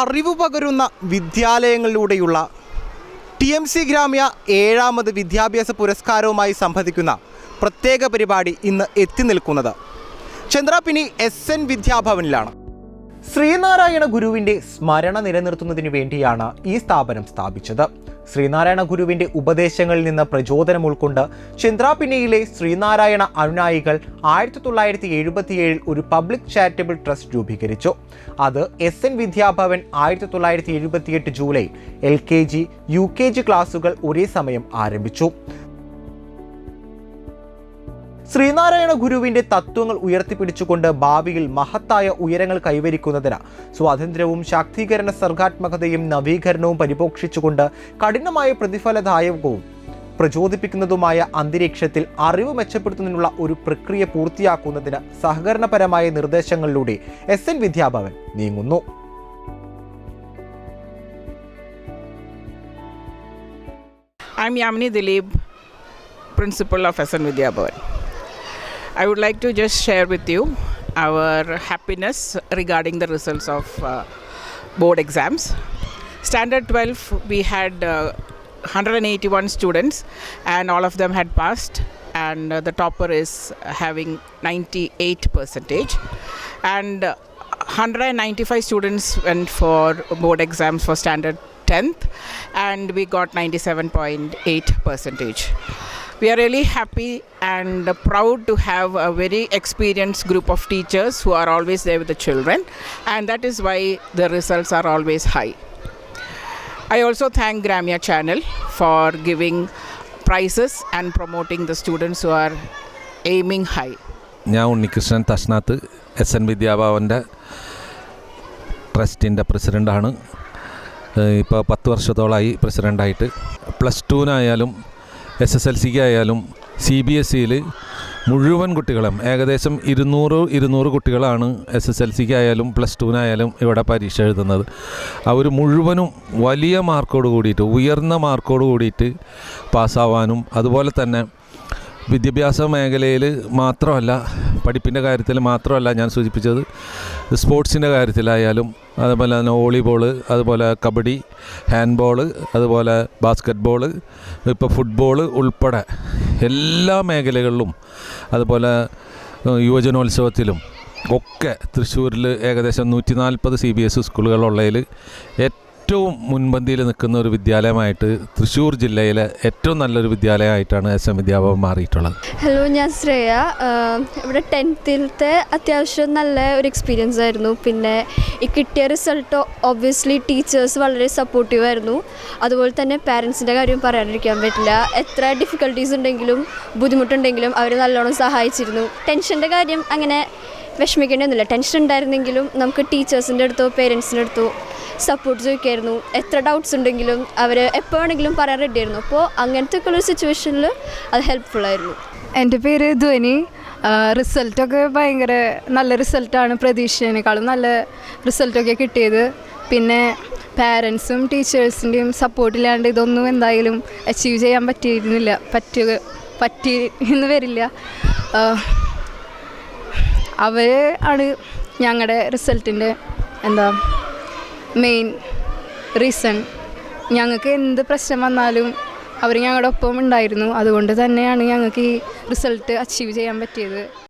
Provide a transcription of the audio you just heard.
അറിവ് പകരുന്ന വിദ്യാലയങ്ങളിലൂടെയുള്ള ടി എം സി ഗ്രാമ്യ ഏഴാമത് വിദ്യാഭ്യാസ പുരസ്കാരവുമായി സംബന്ധിക്കുന്ന പ്രത്യേക പരിപാടി ഇന്ന് എത്തി നിൽക്കുന്നത് ചന്ദ്രാപിനി എസ് എൻ വിദ്യാഭവനിലാണ്. ശ്രീനാരായണ ഗുരുവിന്റെ സ്മരണ നിലനിർത്തുന്നതിനു വേണ്ടിയാണ് ഈ സ്ഥാപനം സ്ഥാപിച്ചത്. ശ്രീനാരായണ ഗുരുവിന്റെ ഉപദേശങ്ങളിൽ നിന്ന് പ്രചോദനം ഉൾക്കൊണ്ട് ചന്ദ്രാപിന്നിയിലെ ശ്രീനാരായണ അനുനായികൾ ആയിരത്തി തൊള്ളായിരത്തി എഴുപത്തിയേഴിൽ ഒരു പബ്ലിക് ചാരിറ്റബിൾ ട്രസ്റ്റ് രൂപീകരിച്ചു. അത് എസ് എൻ വിദ്യാഭവൻ ആയിരത്തി തൊള്ളായിരത്തി എഴുപത്തിയെട്ട് July L K G U K G ക്ലാസുകൾ ഒരേ സമയം ആരംഭിച്ചു. ശ്രീനാരായണ ഗുരുവിന്റെ തത്വങ്ങൾ ഉയർത്തിപ്പിടിച്ചുകൊണ്ട് ഭാവിയിൽ മഹത്തായ ഉയരങ്ങൾ കൈവരിക്കുന്നതിന് സ്വാതന്ത്ര്യവും ശാക്തീകരണ സർഗാത്മകതയും നവീകരണവും പരിപോഷിച്ചുകൊണ്ട് കഠിനമായ പ്രതിഫലദായകവും പ്രചോദിപ്പിക്കുന്നതുമായ അന്തരീക്ഷത്തിൽ അറിവ് മെച്ചപ്പെടുത്തുന്നതിനുള്ള ഒരു പ്രക്രിയ പൂർത്തിയാക്കുന്നതിന് സഹകരണപരമായ നിർദ്ദേശങ്ങളിലൂടെ എസ് എൻ വിദ്യാഭവൻ നീങ്ങുന്നു I'm Yamini Dilip, principal of SN N Bhavan. I would like to just share with you our happiness regarding the results of uh, board exams. Standard 12, we had uh, 181 students, and all of them had passed. And uh, the topper is having 98 percentage, and uh, 195 students went for board exams for standard 10th and we got 97.8 percentage we are really happy and proud to have a very experienced group of teachers who are always there with the children and that is why the results are always high i also thank gramia channel for giving prizes and promoting the students who are aiming high ഞാൻ Unnikrishnan തഷ്നാത്ത് S N വിദ്യാഭവന്റെ ട്രസ്റ്റിന്റെ പ്രസിഡന്റാണ് ഇപ്പോൾ പത്ത് വർഷത്തോളമായി പ്രസിഡന്റായിട്ട് plus ടുവിനായാലും S S L സിക്ക് ആയാലും സി ബി എസ് സിയിൽ മുഴുവൻ കുട്ടികളും ഏകദേശം ഇരുന്നൂറ് ഇരുന്നൂറ് കുട്ടികളാണ് എസ് എസ് എൽ സിക്ക് ആയാലും പ്ലസ് ടുവിനായാലും ഇവിടെ പരീക്ഷ എഴുതുന്നത്. അവർ മുഴുവനും വലിയ മാർക്കോട് കൂടിയിട്ട് ഉയർന്ന മാർക്കോട് കൂടിയിട്ട് പാസ്സാവാനും അതുപോലെ തന്നെ വിദ്യാഭ്യാസ മേഖലയിൽ മാത്രമല്ല പഠിപ്പിന്റെ കാര്യത്തിൽ മാത്രമല്ല ഞാൻ സൂചിപ്പിച്ചത്. സ്പോർട്സിന്റെ കാര്യത്തിലായാലും അതുപോലെ തന്നെ വോളിബോൾ അതുപോലെ കബഡി ഹാൻഡ്ബോൾ അതുപോലെ ബാസ്ക്കറ്റ് ബോൾ ഇപ്പോൾ ഫുട്ബോൾ ഉൾപ്പെടെ എല്ലാ മേഖലകളിലും അതുപോലെ യുവജനോത്സവത്തിലും ഒക്കെ തൃശ്ശൂരിൽ ഏകദേശം നൂറ്റി നാൽപ്പത് സി ബി എസ് സ്കൂളുകളുള്ളതിൽ ഏറ്റവും മുൻപന്തിയിൽ നിൽക്കുന്ന ഒരു വിദ്യാലയമായിട്ട് തൃശ്ശൂർ ജില്ലയിലെ ഏറ്റവും നല്ലൊരു വിദ്യാലയമായിട്ടാണ് എസ് എം വിദ്യാഭവൻ മാറിയിട്ടുള്ളത്. ഹലോ ഞാൻ ശ്രേയ. ഇവിടെ ടെൻത്തിലത്തെ അത്യാവശ്യം നല്ല ഒരു എക്സ്പീരിയൻസ് ആയിരുന്നു. പിന്നെ ഈ കിട്ടിയ റിസൾട്ട് ഒബ്വിയസ്ലി ടീച്ചേഴ്സ് വളരെ സപ്പോർട്ടീവ് ആയിരുന്നു. അതുപോലെ തന്നെ പാരൻസിന്റെ കാര്യം പറയാണ്ടിരിക്കാൻ പറ്റില്ല. എത്ര ഡിഫിക്കൽട്ടീസ് ഉണ്ടെങ്കിലും ബുദ്ധിമുട്ടുണ്ടെങ്കിലും അവർ നല്ലോണം സഹായിച്ചിരുന്നു. ടെൻഷന്റെ കാര്യം അങ്ങനെ വിഷമിക്കേണ്ടതൊന്നുമില്ല ടെൻഷൻ ഉണ്ടായിരുന്നെങ്കിലും നമുക്ക് ടീച്ചേഴ്സിന്റെ അടുത്തോ പേരൻസിന്റെ അടുത്തോ സപ്പോർട്ട് ചോദിക്കായിരുന്നു. എത്ര ഡൗട്ട്സ് ഉണ്ടെങ്കിലും അവർ എപ്പോൾ വേണമെങ്കിലും പറയാൻ റെഡിയായിരുന്നു അപ്പോൾ അങ്ങനത്തെ ഒക്കെ ഒരു സിറ്റുവേഷനിൽ അത് ഹെൽപ്ഫുൾ ആയിരുന്നു. എന്റെ പേര് ധ്വനി. റിസൾട്ടൊക്കെ ഭയങ്കര നല്ല റിസൾട്ടാണ് പ്രതീക്ഷേനേക്കാളും നല്ല റിസൾട്ടൊക്കെ കിട്ടിയത്. പിന്നെ പാരൻസും ടീച്ചേഴ്സിന്റെയും സപ്പോർട്ടില്ലാണ്ട് ഇതൊന്നും എന്തായാലും അച്ചീവ് ചെയ്യാൻ പറ്റിയിരുന്നില്ല. പറ്റുക പറ്റി എന്ന് വരില്ല. അവർ ആണ് ഞങ്ങളുടെ റിസൾട്ടിന്റെ എന്താ മെയിൻ റീസൺ ഞങ്ങൾക്ക് എന്ത് പ്രശ്നം വന്നാലും അവർ ഞങ്ങളുടെ ഒപ്പം ഉണ്ടായിരുന്നു അതുകൊണ്ട് തന്നെയാണ് ഞങ്ങൾക്ക് ഈ റിസൾട്ട് അച്ചീവ് ചെയ്യാൻ പറ്റിയത്.